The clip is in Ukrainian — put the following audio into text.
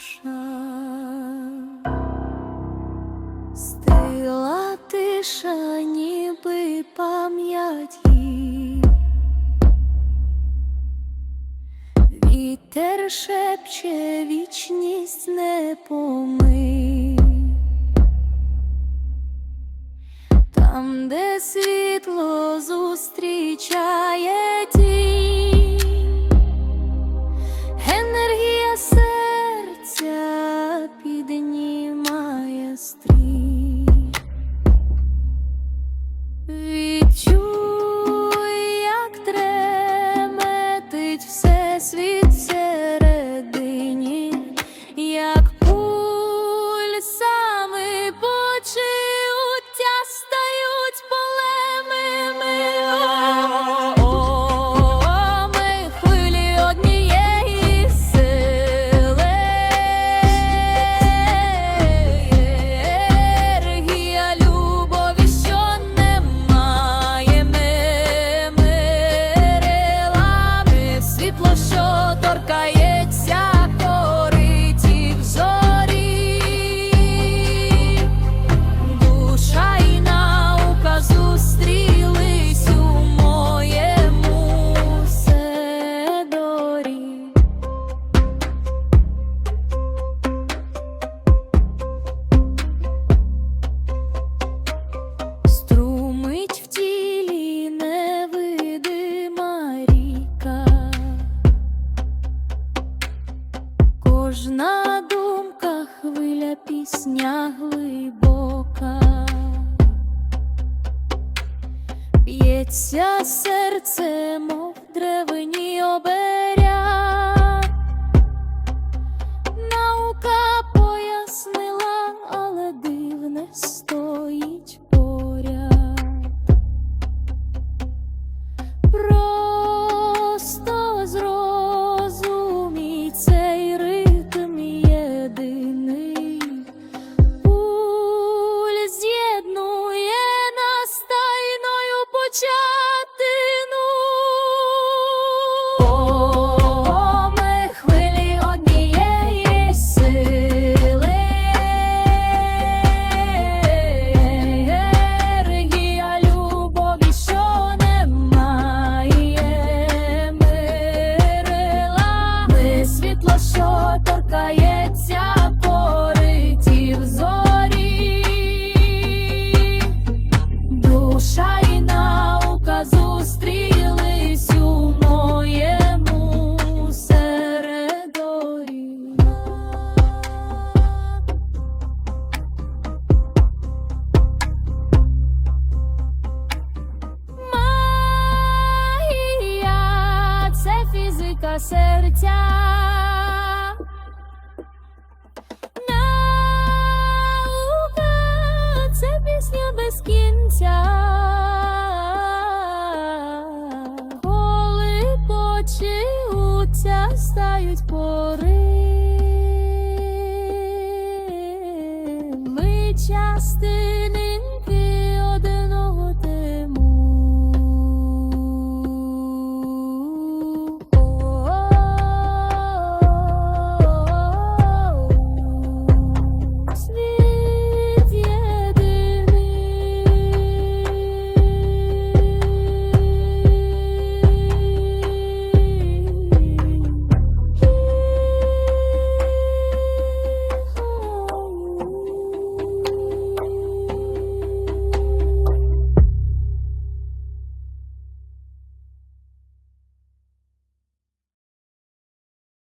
душа, стила тиша, ніби пам'ять вітер шепче вічність не помий там, де світло зустрічає. Кожна думка хвиля пісня глибока, б'ється серце, мов древені обе. серця. Наука це пісня без кінця, коли почуться, стають пори. Ми части.